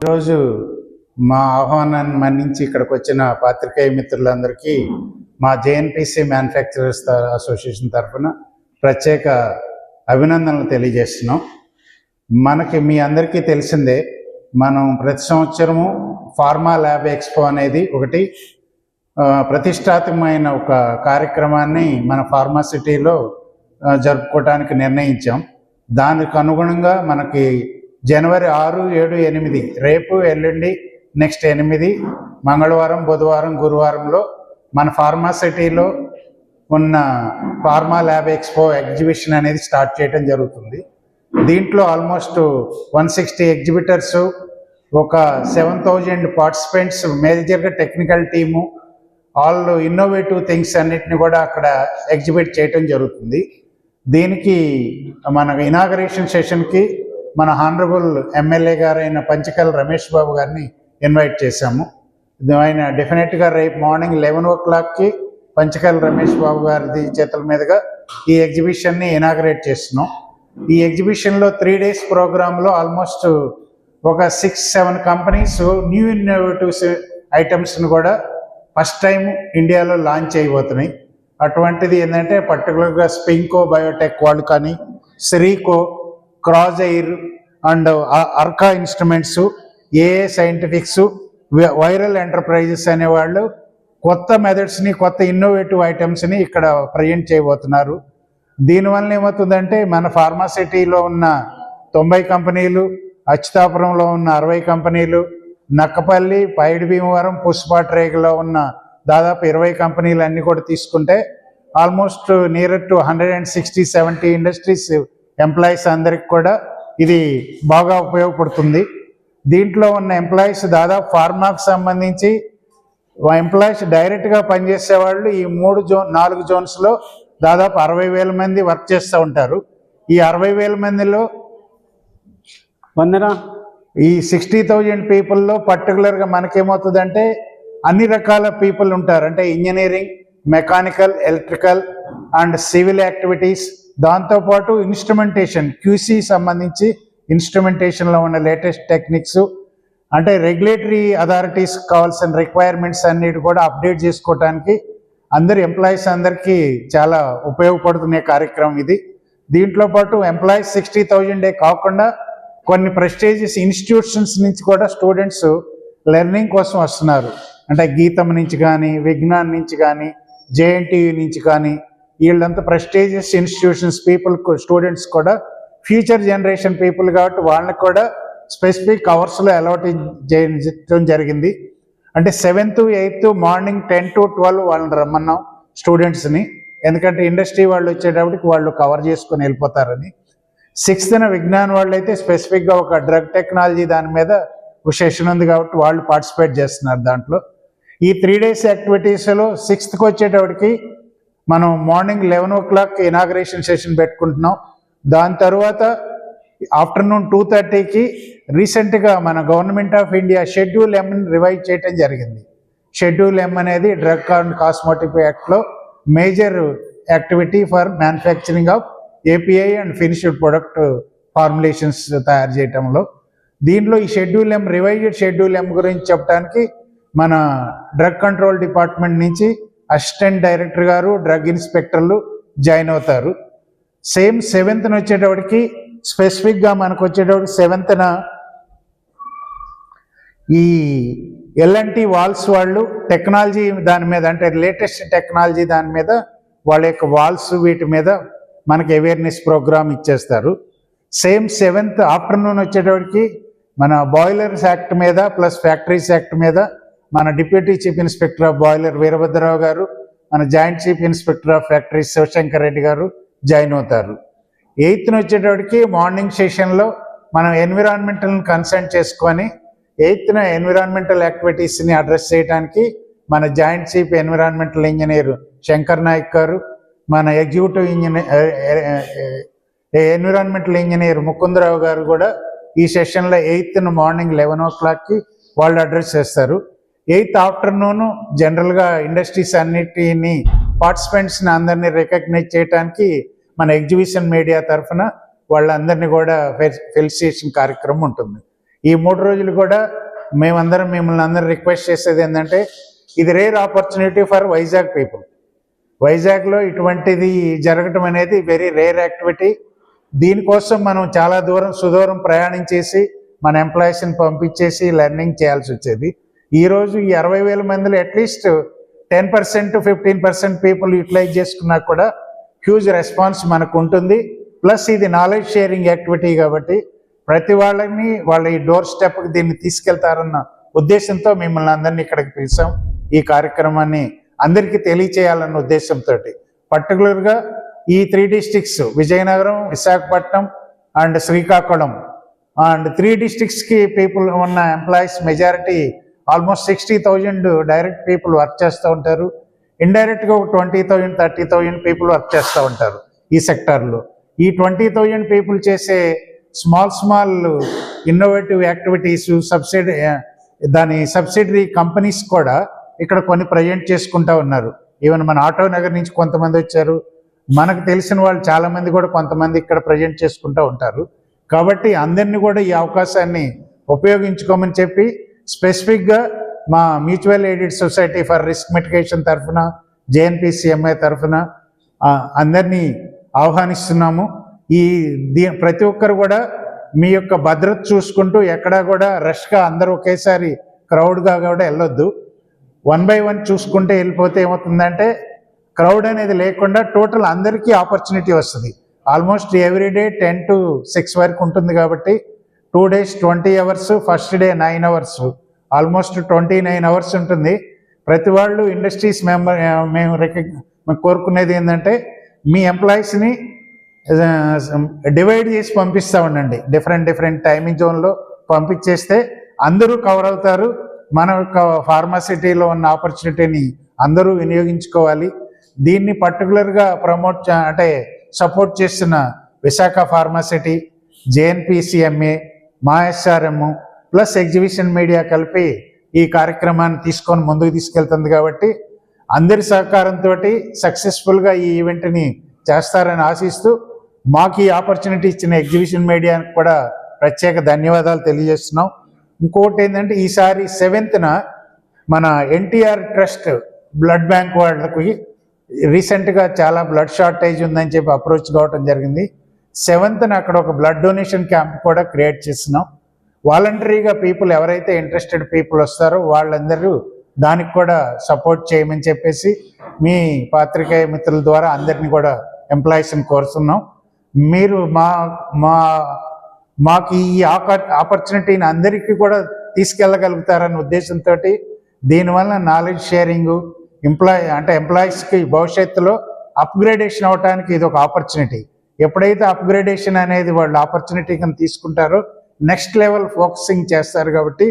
ఈరోజు మా ఆహ్వానాన్ని మన్నించి ఇక్కడికి వచ్చిన పాత్రికేయ మిత్రులందరికీ మా జేఎన్పిసి మ్యానుఫ్యాక్చరర్స్ అసోసియేషన్ తరఫున ప్రత్యేక అభినందనలు తెలియజేస్తున్నాం. మనకి మీ అందరికీ తెలిసిందే మనం ప్రతి సంవత్సరము ఫార్మా ల్యాబ్ ఎక్స్పో అనేది ఒకటి ప్రతిష్టాత్మకమైన ఒక కార్యక్రమాన్ని మన ఫార్మాసిటీలో జరుపుకోవడానికి నిర్ణయించాం. దానికి అనుగుణంగా మనకి జనవరి ఆరు ఏడు ఎనిమిది. రేపు ఎల్లుండి నెక్స్ట్ ఎనిమిది. మంగళవారం బుధవారం గురువారంలో మన ఫార్మాసిటీలో ఉన్న ఫార్మా ల్యాబ్ ఎక్స్పో ఎగ్జిబిషన్ అనేది స్టార్ట్ చేయడం జరుగుతుంది. దీంట్లో ఆల్మోస్ట్ వన్ సిక్స్టీ ఎగ్జిబిటర్స్ ఒక సెవెన్ థౌజండ్ పార్టిసిపెంట్స్ మేజర్గా technical team all innovative things అన్నిటిని కూడా అక్కడ ఎగ్జిబిట్ చేయటం జరుగుతుంది. దీనికి మన ఇనాగరేషన్ సెషన్కి మన హానరబుల్ ఎమ్మెల్యే గారైన పంచకల్ రమేష్ బాబు గారిని ఇన్వైట్ చేశాము. ఆయన డెఫినెట్గా రేపు మార్నింగ్ లెవెన్ ఓ క్లాక్కి పంచకల్ రమేష్ బాబు గారి చేతుల మీదుగా ఈ ఎగ్జిబిషన్ని ఇనాగరేట్ చేస్తున్నాం. ఈ ఎగ్జిబిషన్లో త్రీ డేస్ ప్రోగ్రాంలో ఆల్మోస్ట్ ఒక six seven companies new innovatives ఐటమ్స్ని కూడా ఫస్ట్ టైం ఇండియాలో లాంచ్ అయిపోతున్నాయి. అటువంటిది ఏంటంటే పర్టికులర్గా స్పింకో బయోటెక్ వాళ్ళు కానీ శ్రీకో Crozz air and Arka instruments A A scientifics viral enterprises అనేవాళ్ళు కొత్త మెథడ్స్ని కొత్త ఇన్నోవేటివ్ ఐటమ్స్ని ఇక్కడ ప్రజెంట్ చేయబోతున్నారు. దీనివల్ల ఏమవుతుందంటే మన ఫార్మాసిటీలో ఉన్న తొంభై కంపెనీలు అచ్యుతాపురంలో ఉన్న అరవై కంపెనీలు నక్కపల్లి పైడి భీమవరం పుష్పాట్రేగలో ఉన్న దాదాపు ఇరవై కంపెనీలు అన్నీ కూడా తీసుకుంటే almost near to hundred and sixty seventy industries employees అందరికి కూడా ఇది బాగా ఉపయోగపడుతుంది. దీంట్లో ఉన్న ఎంప్లాయీస్ దాదాపు ఫార్మాకు సంబంధించి ఎంప్లాయీస్ డైరెక్ట్గా పనిచేసే వాళ్ళు ఈ మూడు జోన్ నాలుగు జోన్స్లో దాదాపు అరవై వేల మంది వర్క్ చేస్తూ ఉంటారు. ఈ అరవై వేల మందిలో వందనా? ఈ సిక్స్టీ థౌజండ్ పీపుల్లో పర్టికులర్గా మనకేమవుతుందంటే అన్ని రకాల పీపుల్ ఉంటారు. అంటే engineering mechanical electrical and civil activities. దాంతోపాటు ఇన్స్ట్రుమెంటేషన్ క్యూసీ సంబంధించి ఇన్స్ట్రుమెంటేషన్లో ఉన్న లేటెస్ట్ టెక్నిక్స్. అంటే రెగ్యులేటరీ అథారిటీస్ కావాల్సిన రిక్వైర్మెంట్స్ అన్నిటి కూడా అప్డేట్ చేసుకోవడానికి అందరి ఎంప్లాయీస్ అందరికీ చాలా ఉపయోగపడుతున్న కార్యక్రమం ఇది. దీంట్లో పాటు ఎంప్లాయీస్ సిక్స్టీ థౌజండే కాకుండా కొన్ని ప్రెస్టేజియస్ ఇన్స్టిట్యూషన్స్ నుంచి కూడా స్టూడెంట్స్ లెర్నింగ్ కోసం వస్తున్నారు. అంటే గీతం నుంచి కానీ విజ్ఞాన్ నుంచి కానీ జేఎన్టీయూ నుంచి కానీ వీళ్ళంతా ప్రెస్టేజియస్ ఇన్స్టిట్యూషన్స్ పీపుల్ స్టూడెంట్స్ కూడా ఫ్యూచర్ జనరేషన్ పీపుల్ కాబట్టి వాళ్ళకి కూడా స్పెసిఫిక్ అవర్స్లో అలౌట్ చేయడం జరిగింది. అంటే seventh eighth morning ten to twelve వాళ్ళని రమ్మన్నాం స్టూడెంట్స్ని ఎందుకంటే ఇండస్ట్రీ వాళ్ళు వచ్చేటప్పటికి వాళ్ళు కవర్ చేసుకొని వెళ్ళిపోతారని. సిక్స్త్న విజ్ఞాన్ వాళ్ళు అయితే స్పెసిఫిక్గా ఒక డ్రగ్ టెక్నాలజీ దాని మీద ఒక సెషన్ ఉంది కాబట్టి వాళ్ళు పార్టిసిపేట్ చేస్తున్నారు దాంట్లో. ఈ త్రీ డేస్ యాక్టివిటీస్లో సిక్స్త్కి వచ్చేటప్పటికి మనం morning eleven o'clock inauguration session పెట్టుకుంటున్నాం. దాని తర్వాత ఆఫ్టర్నూన్ టూ థర్టీకి రీసెంట్గా మన గవర్నమెంట్ ఆఫ్ ఇండియా షెడ్యూల్ ఎంని రివైజ్ చేయటం జరిగింది. షెడ్యూల్ ఎం అనేది డ్రగ్ అండ్ కాస్మోటిక్ యాక్ట్లో major activity for manufacturing of API and finished product formulations తయారు చేయటంలో. దీంట్లో ఈ schedule M revised schedule M గురించి చెప్పడానికి మన డ్రగ్ కంట్రోల్ డిపార్ట్మెంట్ నుంచి అసిస్టెంట్ డైరెక్టర్ గారు డ్రగ్ ఇన్స్పెక్టర్లు జాయిన్ అవుతారు. సేమ్ సెవెంత్న వచ్చేటప్పటికి స్పెసిఫిక్గా మనకు వచ్చేటప్పటికి సెవెంత్న ఈ ఎల్ఎన్టీ వాల్స్ వాళ్ళు టెక్నాలజీ దాని మీద అంటే లేటెస్ట్ టెక్నాలజీ దాని మీద వాళ్ళ యొక్క వాల్స్ వీటి మీద మనకి అవేర్నెస్ ప్రోగ్రామ్ ఇచ్చేస్తారు. సేమ్ సెవెంత్ ఆఫ్టర్నూన్ వచ్చేటప్పటికి మన బాయిలర్స్ యాక్ట్ మీద ప్లస్ ఫ్యాక్టరీస్ యాక్ట్ మీద మన deputy chief inspector of boiler Veerabhadrarao garu మన joint chief inspector of factories Shivashankar Reddy garu join అవుతారు. ఎయిత్న వచ్చేటప్పటికి మార్నింగ్ సెషన్లో మనం ఎన్విరాన్మెంటల్ని కన్సల్ట్ చేసుకొని ఎయిత్న ఎన్విరాన్మెంటల్ యాక్టివిటీస్ని అడ్రస్ చేయడానికి మన joint chief environmental engineer Shankar Naik garu మన executive engineer environmental engineer Mukundarao garu కూడా ఈ సెషన్లో ఎయిత్న మార్నింగ్ లెవెన్ ఓ క్లాక్కి వాళ్ళు అడ్రస్ చేస్తారు. ఎయిత్ ఆఫ్టర్నూన్ జనరల్గా ఇండస్ట్రీస్ అన్నిటిని పార్టిసిపెంట్స్ని అందరినీ రికగ్నైజ్ చేయడానికి మన ఎగ్జిబిషన్ మీడియా తరఫున వాళ్ళందరినీ కూడా ఫెలిసిటేషన్ కార్యక్రమం ఉంటుంది. ఈ మూడు రోజులు కూడా మేమందరం మిమ్మల్ని అందరం రిక్వెస్ట్ చేసేది ఏంటంటే ఇది rare opportunity for Vizag people. వైజాగ్లో ఇటువంటిది జరగటం అనేది వెరీ రేర్ యాక్టివిటీ. దీనికోసం మనం చాలా దూరం సుదూరం ప్రయాణించేసి మన ఎంప్లాయీస్ని పంపించేసి లెర్నింగ్ చేయాల్సి వచ్చేది. ఈరోజు ఈ అరవై వేల మందిలో at least ten percent fifteen percent people utilize చేసుకున్నా కూడా హ్యూజ్ రెస్పాన్స్ మనకు ఉంటుంది. ప్లస్ ఇది నాలెడ్జ్ షేరింగ్ యాక్టివిటీ కాబట్టి ప్రతి వాళ్ళని వాళ్ళ ఈ డోర్ స్టెప్కి దీన్ని తీసుకెళ్తారన్న ఉద్దేశంతో మిమ్మల్ని అందరినీ ఇక్కడికి పిలిచాం. ఈ కార్యక్రమాన్ని అందరికీ తెలియచేయాలన్న ఉద్దేశంతో పర్టికులర్గా ఈ three districts Vizianagaram Visakhapatnam and Srikakulam. And three డిస్టిక్స్కి people ఉన్న employees majority almost sixty thousand direct people work చేస్తూ ఉంటారు. ఇండైరెక్ట్గా ఒక twenty thousand thirty thousand people work చేస్తూ ఉంటారు ఈ సెక్టార్లో. ఈ ట్వంటీ థౌజండ్ పీపుల్ చేసే small small innovative activities subsidy దాని సబ్సిడరీ కంపెనీస్ కూడా ఇక్కడ కొన్ని ప్రజెంట్ చేసుకుంటా ఉన్నారు. ఈవెన్ మన ఆటో నగర్ నుంచి కొంతమంది వచ్చారు. మనకు తెలిసిన వాళ్ళు చాలామంది కూడా కొంతమంది ఇక్కడ ప్రజెంట్ చేసుకుంటూ ఉంటారు. కాబట్టి అందరినీ కూడా ఈ అవకాశాన్ని ఉపయోగించుకోమని చెప్పి స్పెసిఫిక్గా మా mutual aided society for risk mitigation తరఫున జేఎన్పిసిఎంఐ తరఫున అందరినీ ఆహ్వానిస్తున్నాము. ఈ దీ ప్రతి ఒక్కరు కూడా మీ యొక్క భద్రత చూసుకుంటూ ఎక్కడా కూడా రష్గా అందరూ ఒకేసారి క్రౌడ్గా కూడా వెళ్ళొద్దు. వన్ బై వన్ చూసుకుంటే వెళ్ళిపోతే ఏమవుతుందంటే క్రౌడ్ అనేది లేకుండా టోటల్ అందరికీ ఆపర్చునిటీ వస్తుంది. Almost every day ten to six వరకు ఉంటుంది కాబట్టి two days twenty hours first day nine hours. Almost twenty nine hours ఉంటుంది. ప్రతి వాళ్ళు ఇండస్ట్రీస్ మెంబర్ మేము రికగ్ కోరుకునేది ఏంటంటే మీ ఎంప్లాయీస్ని డివైడ్ చేసి పంపిస్తూ ఉండండి. డిఫరెంట్ డిఫరెంట్ టైమింగ్ జోన్లో పంపించేస్తే అందరూ కవర్ అవుతారు. మన యొక్క ఫార్మాసిటీలో ఉన్న ఆపర్చునిటీని అందరూ వినియోగించుకోవాలి. దీన్ని పర్టికులర్గా ప్రమోట్ అంటే సపోర్ట్ చేస్తున్న విశాఖ ఫార్మాసిటీ జేఎన్పిసిఎంఏ మా ఎస్ఆర్ఎం ప్లస్ ఎగ్జిబిషన్ మీడియా కలిపి ఈ కార్యక్రమాన్ని తీసుకొని ముందుకు తీసుకెళ్తుంది కాబట్టి అందరి సహకారంతో సక్సెస్ఫుల్గా ఈ ఈవెంట్ని చేస్తారని ఆశిస్తూ మాకు ఈ ఆపర్చునిటీ ఇచ్చిన ఎగ్జిబిషన్ మీడియాకి కూడా ప్రత్యేక ధన్యవాదాలు తెలియజేస్తున్నాం. ఇంకోటి ఏంటంటే ఈసారి సెవెంత్న మన ఎన్టీఆర్ ట్రస్ట్ బ్లడ్ బ్యాంక్ వాళ్ళకి రీసెంట్గా చాలా బ్లడ్ షార్టేజ్ ఉందని చెప్పి అప్రోచ్ కావటం జరిగింది. సెవెంత్న అక్కడ ఒక బ్లడ్ డొనేషన్ క్యాంప్ కూడా క్రియేట్ చేస్తున్నాం వాలంటరీగా పీపుల్ ఎవరైతే ఇంట్రెస్టెడ్ పీపుల్ వస్తారో వాళ్ళందరూ దానికి కూడా సపోర్ట్ చేయమని చెప్పేసి మీ పాత్రికేయ మిత్రుల ద్వారా అందరినీ కూడా ఎంప్లాయీస్ని కోరుతున్నాం. మీరు మా మా మాకు ఈ ఆపర్చునిటీని అందరికీ కూడా తీసుకెళ్ళగలుగుతారన్న ఉద్దేశంతో దీనివల్ల నాలెడ్జ్ షేరింగ్ ఎంప్లాయ్ అంటే ఎంప్లాయీస్కి భవిష్యత్తులో అప్గ్రేడేషన్ అవడానికి ఇది ఒక ఆపర్చునిటీ ఎప్పుడైతే అప్గ్రేడేషన్ అనేది వాళ్ళు ఆపర్చునిటీ కింద తీసుకుంటారో నెక్స్ట్ లెవెల్ ఫోకసింగ్ చేస్తారు కాబట్టి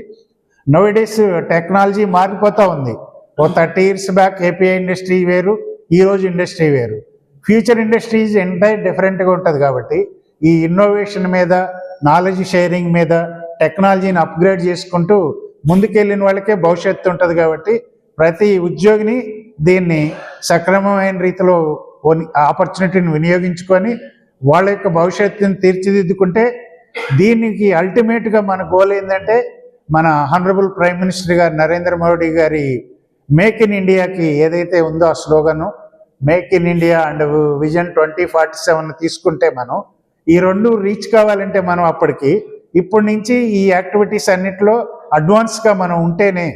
నోడేస్ టెక్నాలజీ మారిపోతూ ఉంది. ఓ thirty years back API industry వేరు ఈరోజు ఇండస్ట్రీ వేరు. ఫ్యూచర్ ఇండస్ట్రీస్ ఎంటైర్ డిఫరెంట్గా ఉంటుంది కాబట్టి ఈ ఇన్నోవేషన్ మీద నాలెడ్జ్ షేరింగ్ మీద టెక్నాలజీని అప్గ్రేడ్ చేసుకుంటూ ముందుకెళ్ళిన వాళ్ళకే భవిష్యత్తు ఉంటుంది కాబట్టి ప్రతి ఉద్యోగిని దీన్ని సక్రమమైన రీతిలో ఆపర్చునిటీని వినియోగించుకొని వాళ్ళ యొక్క భవిష్యత్తుని తీర్చిదిద్దుకుంటే దీనికి అల్టిమేట్గా మన గోల్ ఏంటంటే మన హానరబుల్ ప్రైమ్ మినిస్టర్ గారు నరేంద్ర మోడీ గారి మేక్ ఇన్ ఇండియాకి ఏదైతే ఉందో ఆ slogan make in India and vision twenty forty seven తీసుకుంటే మనం ఈ రెండు రీచ్ కావాలంటే మనం అప్పటికి ఇప్పటి నుంచి ఈ యాక్టివిటీస్ అన్నిటిలో అడ్వాన్స్గా మనం ఉంటేనే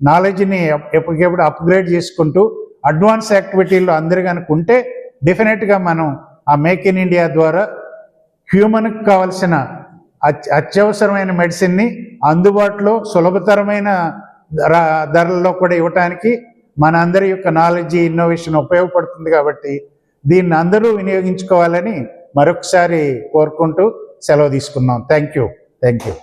నాలెడ్జ్ని ఎప్పటికెప్పుడు అప్గ్రేడ్ చేసుకుంటూ అడ్వాన్స్ యాక్టివిటీల్లో అందరు కనుక ఉంటే డెఫినెట్గా మనం ఆ మేక్ ఇన్ ఇండియా ద్వారా హ్యూమన్కి కావాల్సిన అత్యవసరమైన మెడిసిన్ని అందుబాటులో సులభతరమైన ధర ధరల్లో కూడా ఇవ్వటానికి మన అందరి యొక్క నాలెడ్జ్ ఇన్నోవేషన్ ఉపయోగపడుతుంది కాబట్టి దీన్ని అందరూ వినియోగించుకోవాలని మరొకసారి కోరుకుంటూ సెలవు తీసుకున్నాం. Thank you thank you